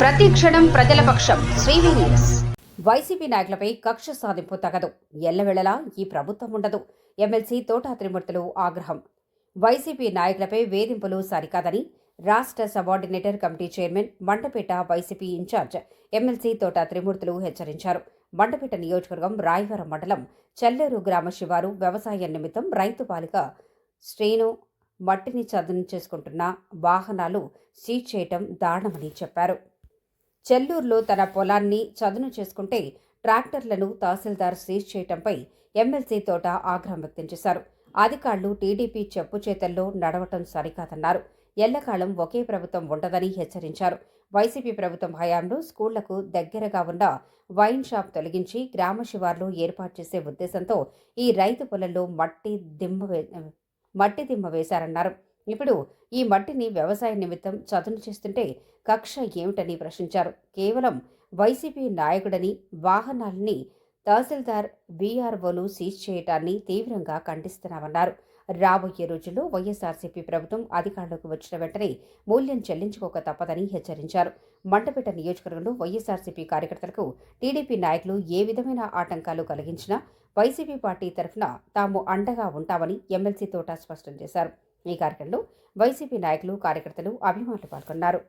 ప్రతి క్షణం ప్రజల పక్షం. శ్రీవి న్యూస్. వైసీపీ నాయకులపై కక్ష సాధింపు తగదు. ఎల్లవెళలా ఈ ప్రభుత్వం ఉండదు. ఎమ్మెల్సీ తోటా త్రిమూర్తులు ఆగ్రహం. వైసీపీ నాయకులపై వేధింపులు సరికాదని రాష్ట్ర subordinate committee chairman Mandapeta YCP in charge MLC Thota Trimurthulu హెచ్చరించారు. మండపేట నియోజకవర్గం రాయవరం మండలం చెల్లేరు గ్రామ శివారు వ్యవసాయం నిమిత్తం రైతు పాలిక శ్రీను మట్టిని చదును చేసుకుంటున్న వాహనాలు సీజ్ చేయటం దారుణమని చెప్పారు. చెల్లూరులో తన పొలాన్ని చదును చేసుకుంటే ట్రాక్టర్లను తహసీల్దార్ సీజ్ చేయటంపై ఎమ్మెల్సీ తోట ఆగ్రహం వ్యక్తం చేశారు. అధికారులు టీడీపీ చెప్పు చేతల్లో నడవటం సరికాదన్నారు. ఎల్లకాలం ఒకే ప్రభుత్వం ఉండదని హెచ్చరించారు. వైసీపీ ప్రభుత్వం హయాంలో స్కూళ్ళకు దగ్గరగా ఉన్న వైన్ షాప్ తొలగించి గ్రామ శివార్లు ఏర్పాటు చేసే ఉద్దేశంతో ఈ రైతు పొలంలో మట్టి దిమ్మ వే- మట్టి దిమ్మ వేశారన్నారు. ఇప్పుడు ఈ మట్టిని వ్యవసాయ నిమిత్తం చదును చేస్తుంటే కక్ష ఏమిటని ప్రశ్నించారు. కేవలం వైసీపీ నాయకుడని వాహనాలని తహసీల్దార్ వీఆర్ఓలు సీజ్ చేయటాన్ని తీవ్రంగా ఖండిస్తున్నామన్నారు. రాబోయే రోజుల్లో వైఎస్ఆర్సీపీ ప్రభుత్వం అధికారంలోకి వచ్చిన వెంటనే మూల్యం చెల్లించుకోక తప్పదని హెచ్చరించారు. మండపేట నియోజకవర్గంలో వైఎస్ఆర్సీపీ కార్యకర్తలకు టీడీపీ నాయకులు ఏ విధమైన ఆటంకాలు కలిగించినా వైసీపీ పార్టీ తరఫున తాము అండగా ఉంటామని ఎమ్మెల్సీ తోట స్పష్టం చేశారు. ఈ కార్యక్రమంలో వైసీపీ నాయకులు కార్యకర్తలు అభిమానులు పాల్గొన్నారు.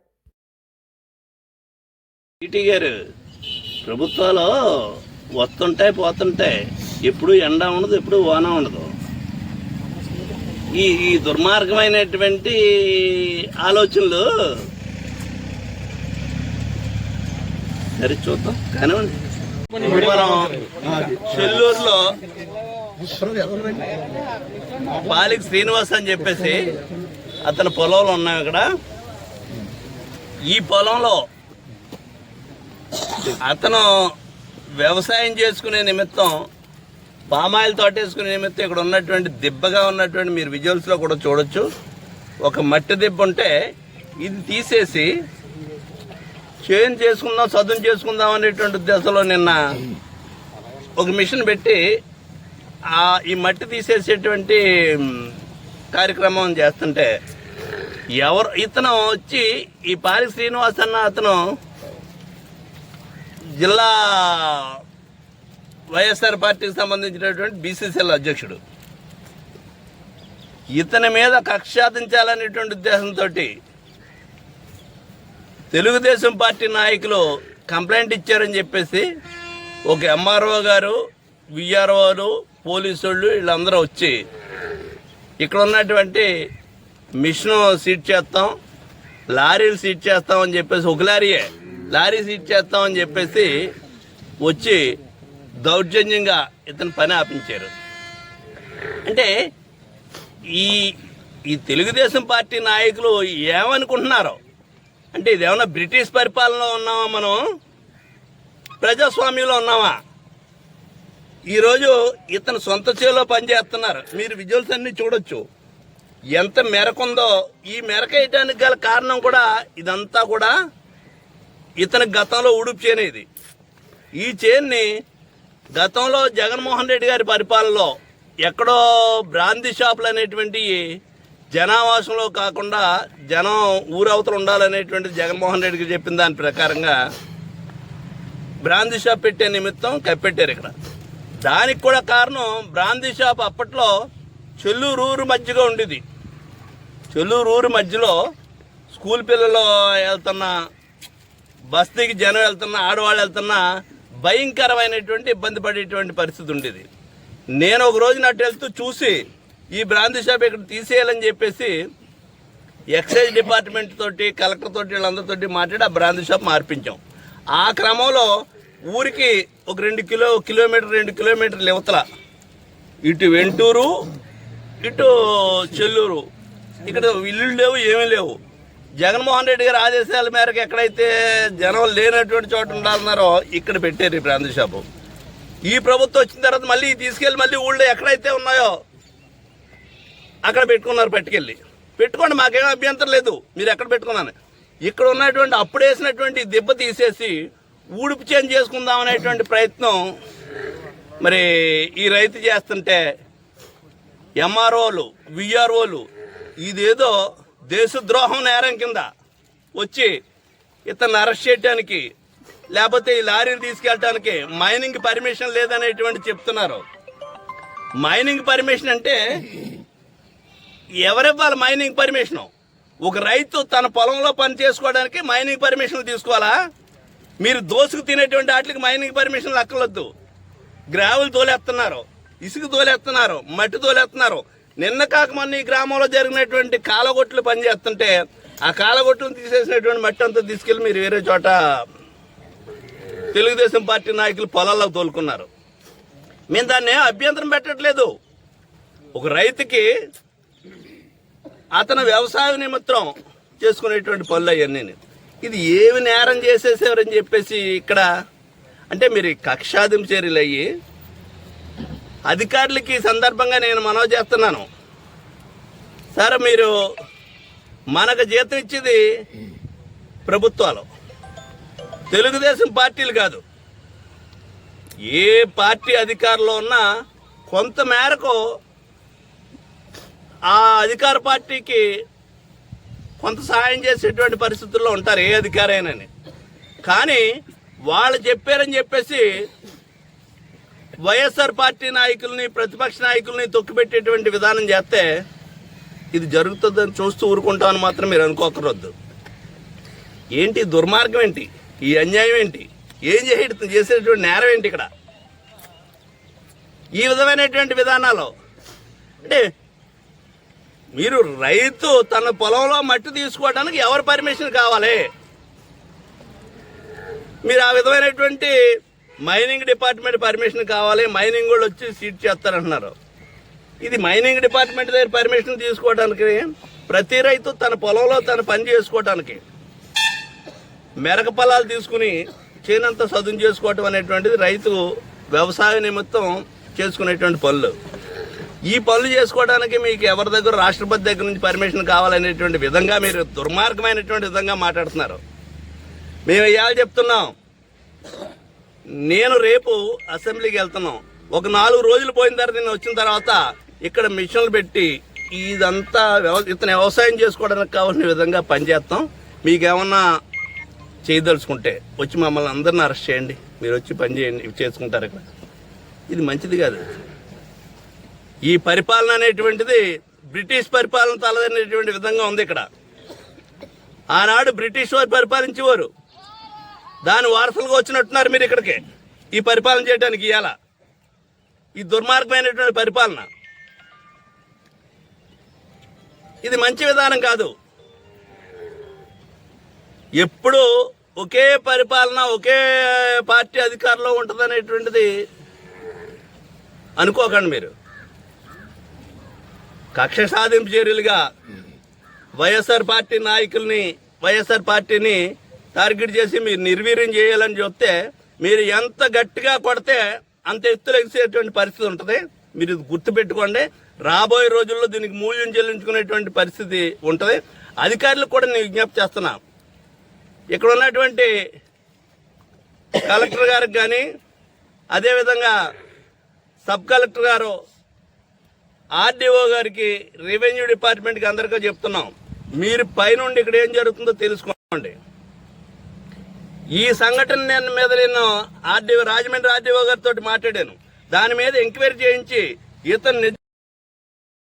గారు ప్రభుత్వాలు వస్తుంటాయి పోతుంటాయి. ఎప్పుడు ఎండ ఉండదు ఎప్పుడు వాన ఉండదు. ఈ ఈ దుర్మార్గమైనటువంటి ఆలోచనలు సరే చూద్దాం కానివ్వండి మనం చెల్లూరులో పాలిక్ శ్రీనివాస్ అని చెప్పేసి అతని పొలంలో ఉన్నాం ఇక్కడ. ఈ పొలంలో అతను వ్యవసాయం చేసుకునే నిమిత్తం పామాయిల్ తోటేసుకునే నిమిత్తం ఇక్కడ ఉన్నటువంటి దిబ్బగా ఉన్నటువంటి మీరు విజువల్స్లో కూడా చూడొచ్చు. ఒక మట్టి దిబ్బ ఉంటే ఇది తీసేసి చేంజ్ చేసుకుందాం సదును చేసుకుందాం అనేటువంటి దశలో నిన్న ఒక మిషన్ పెట్టి ఈ మట్టి తీసేసేటువంటి కార్యక్రమం చేస్తుంటే ఎవరు ఇతను వచ్చి ఈ పారి శ్రీనివాస్ అన్న అతను జిల్లా వైఎస్ఆర్ పార్టీకి సంబంధించినటువంటి బీసీసీఎల్ అధ్యక్షుడు. ఇతని మీద కక్ష సాధించాలనేటువంటి ఉద్దేశంతో తెలుగుదేశం పార్టీ నాయకులు కంప్లైంట్ ఇచ్చారని చెప్పేసి ఒక ఎంఆర్ఓ గారు విఆర్ఓలు పోలీసు వాళ్ళు వీళ్ళందరూ వచ్చి ఇక్కడ ఉన్నటువంటి మిషన్ సీట్ చేస్తాం లారీలు సీట్ చేస్తామని చెప్పేసి ఒక లారీయే. లారీ సీట్ చేస్తామని చెప్పేసి వచ్చి దౌర్జన్యంగా ఇతని పని ఆపించారు. అంటే ఈ ఈ తెలుగుదేశం పార్టీ నాయకులు ఏమనుకుంటున్నారు? అంటే ఇదేమన్నా బ్రిటిష్ పరిపాలనలో ఉన్నామా మనం? ప్రజాస్వామ్యంలో ఉన్నామా? ఈరోజు ఇతను సొంత చేలో పనిచేస్తున్నారు మీరు విజువల్స్ అన్ని చూడొచ్చు. ఎంత మెరకుందో ఈ మేరకు వేయటానికి గల కారణం కూడా ఇదంతా కూడా ఇతని గతంలో ఉడుపు చేను ఇది. ఈ చేన్ని గతంలో జగన్మోహన్ రెడ్డి గారి పరిపాలనలో ఎక్కడో బ్రాందీ షాపులు అనేటువంటి జనావాసంలో కాకుండా జనం ఊరవతలు ఉండాలనేటువంటి జగన్మోహన్ రెడ్డికి చెప్పిన దాని ప్రకారంగా బ్రాందీ షాప్ పెట్టే నిమిత్తం కప్పెట్టారు ఇక్కడ. దానికి కూడా కారణం బ్రాందీ షాప్ అప్పట్లో చెల్లూరు ఊరు మధ్యగా ఉండేది చెల్లూరు ఊరు మధ్యలో స్కూల్ పిల్లలు వెళ్తున్న బస్తీకి జనం వెళ్తున్న ఆడవాళ్ళు వెళ్తున్న భయంకరమైనటువంటి ఇబ్బంది పడేటువంటి పరిస్థితి ఉండేది. నేను ఒక రోజు నట్టు వెళ్తూ చూసి ఈ బ్రాందీ షాప్ ఇక్కడ తీసేయాలని చెప్పేసి ఎక్సైజ్ డిపార్ట్మెంట్ తోటి కలెక్టర్ తోటి వీళ్ళందరితోటి మాట్లాడి ఆ బ్రాందీ షాప్ మార్పించాం. ఆ క్రమంలో ఊరికి ఒక రెండు కిలో కిలోమీటర్ రెండు కిలోమీటర్లు ఇవతల. ఇటు వెంటూరు ఇటు చెల్లూరు. ఇక్కడ ఇల్లు లేవు ఏమీ లేవు. జగన్మోహన్ రెడ్డి గారి ఆదేశాల మేరకు ఎక్కడైతే జనం లేనటువంటి చోట ఉండాలన్నారో ఇక్కడ పెట్టారు ఈ ప్రాంత షాపు. ఈ ప్రభుత్వం వచ్చిన తర్వాత మళ్ళీ తీసుకెళ్ళి మళ్ళీ ఊళ్ళో ఎక్కడైతే ఉన్నాయో అక్కడ పెట్టుకున్నారు పట్టుకెళ్ళి. పెట్టుకోండి మాకేం అభ్యంతరం లేదు. మీరు ఎక్కడ పెట్టుకున్నాను ఇక్కడ ఉన్నటువంటి అప్పుడు వేసినటువంటి దెబ్బ తీసేసి ఊడుపు చేంజ్ చేసుకుందాం అనేటువంటి ప్రయత్నం మరి ఈ రైతు చేస్తుంటే ఎంఆర్ఓలు విఆర్ఓలు ఇదేదో దేశద్రోహం నేరం కింద వచ్చి ఇతను అరెస్ట్ చేయడానికి లేకపోతే ఈ లారీని తీసుకెళ్ళటానికి మైనింగ్ పర్మిషన్ లేదనేటువంటి చెప్తున్నారు. మైనింగ్ పర్మిషన్ అంటే ఎవరివ్వాలి మైనింగ్ పర్మిషన్? ఒక రైతు తన పొలంలో పని చేసుకోవడానికి మైనింగ్ పర్మిషన్ తీసుకోవాలా? మీరు దోసుకు తినేటువంటి వాటికి మైనింగ్ పర్మిషన్లు అక్కర్లొద్దు. గ్రావులు తోలేస్తున్నారు ఇసుక తోలేస్తున్నారు మట్టి తోలేస్తున్నారు. నిన్న కాక మొన్న ఈ గ్రామంలో జరిగినటువంటి కాలగొట్లు పనిచేస్తుంటే ఆ కాలగొట్లను తీసేసినటువంటి మట్టి అంతా తీసుకెళ్ళి మీరు వేరే చోట తెలుగుదేశం పార్టీ నాయకులు పొలాల్లో తోలుకున్నారు. మేము దాన్ని అభ్యంతరం పెట్టట్లేదు. ఒక రైతుకి అతను వ్యవసాయ నిమిత్తం చేసుకునేటువంటి పనులు అవన్నీ ఇది ఏమి నేరం చేసేసారని చెప్పేసి ఇక్కడ అంటే మీరు కక్షాదిం చర్యలు అయ్యి అధికారులకి సందర్భంగా నేను మనవి చేస్తున్నాను. సార్ మీరు మనకు జీతం ఇచ్చేది ప్రభుత్వాలు. తెలుగుదేశం పార్టీలు కాదు. ఏ పార్టీ అధికారంలో ఉన్నా కొంత మేరకు ఆ అధికార పార్టీకి కొంత సహాయం చేసేటువంటి పరిస్థితుల్లో ఉంటారు ఏ అధికారైనని. కానీ వాళ్ళు చెప్పారని చెప్పేసి వైఎస్ఆర్ పార్టీ నాయకుల్ని ప్రతిపక్ష నాయకుల్ని తొక్కిపెట్టేటువంటి విధానం చేస్తే ఇది జరుగుతుందని చూస్తూ ఊరుకుంటామని మాత్రం మీరు అనుకోకరొద్దు ఏంటి దుర్మార్గం ఏంటి? ఈ అన్యాయం ఏంటి? ఏం చేయడం చేసేటువంటి నేరం ఏంటి ఇక్కడ? ఈ విధమైనటువంటి విధానాలు అంటే మీరు రైతు తన పొలంలో మట్టి తీసుకోవడానికి ఎవరు పర్మిషన్ కావాలి? మీరు ఆ విధమైనటువంటి మైనింగ్ డిపార్ట్మెంట్ పర్మిషన్ కావాలి మైనింగ్ వాళ్ళు వచ్చి సీట్ చేస్తారంటున్నారు. ఇది మైనింగ్ డిపార్ట్మెంట్ దగ్గర పర్మిషన్ తీసుకోవడానికి ప్రతి రైతు తన పొలంలో తన పని చేసుకోవడానికి మెరక పొలాలు తీసుకుని చేనంతా సదును చేసుకోవటం అనేటువంటిది రైతు వ్యవసాయ నిమిత్తం చేసుకునేటువంటి పనులు. ఈ పనులు చేసుకోవడానికి మీకు ఎవరి దగ్గర రాష్ట్రపతి దగ్గర నుంచి పర్మిషన్ కావాలనేటువంటి విధంగా మీరు దుర్మార్గమైనటువంటి విధంగా మాట్లాడుతున్నారు. మేము ఇవాళ చెప్తున్నాం. నేను రేపు అసెంబ్లీకి వెళ్తున్నాం. ఒక నాలుగు రోజులు పోయిన తర్వాత నేను వచ్చిన తర్వాత ఇక్కడ మిషన్లు పెట్టి ఇదంతా వ్యవ ఇతను వ్యవసాయం చేసుకోవడానికి కావాల్సిన విధంగా పనిచేస్తాం. మీకేమన్నా చేయదలుచుకుంటే వచ్చి మమ్మల్ని అందరిని అరెస్ట్ చేయండి. మీరు వచ్చి పని చేయండి చేసుకుంటారు ఇక్కడ. ఇది మంచిది కాదు. ఈ పరిపాలన అనేటువంటిది బ్రిటిష్ పరిపాలన తలదనేటువంటి విధంగా ఉంది ఇక్కడ. ఆనాడు బ్రిటిష్ వారు పరిపాలించేవారు. దాని వారసులుగా వచ్చినట్టున్నారు మీరు ఇక్కడికి. ఈ పరిపాలన చేయడానికి ఇవాళ ఈ దుర్మార్గమైనటువంటి పరిపాలన. ఇది మంచి విధానం కాదు. ఎప్పుడు ఒకే పరిపాలన ఒకే పార్టీ అధికారంలో ఉంటుందనేటువంటిది అనుకోకండి మీరు. కక్ష సాధింపు చర్యలుగా వైఎస్ఆర్ పార్టీ నాయకుల్ని వైఎస్ఆర్ పార్టీని టార్గెట్ చేసి మీరు నిర్వీర్యం చేయాలని చెప్తే మీరు ఎంత గట్టిగా కొడితే అంత ఎత్తులు ఎగిసేటువంటి పరిస్థితి ఉంటుంది. మీరు ఇది గుర్తుపెట్టుకోండి. రాబోయే రోజుల్లో దీనికి మూల్యం చెల్లించుకునేటువంటి పరిస్థితి ఉంటుంది. అధికారులకు కూడా నేను విజ్ఞప్తి చేస్తున్నా. ఇక్కడ ఉన్నటువంటి కలెక్టర్ గారికి కానీ అదేవిధంగా సబ్ కలెక్టర్ గారు ఆర్డీఓ గారికి రెవెన్యూ డిపార్ట్మెంట్కి అందరికీ చెప్తున్నాం. మీరు పైనుండి ఇక్కడ ఏం జరుగుతుందో తెలుసుకోండి. ఈ సంఘటన నేను మీద నేను ఆర్డీఓ రాజమండ్రి ఆర్డీఓ గారితో మాట్లాడాను. దాని మీద ఎంక్వైరీ చేయించి ఇతను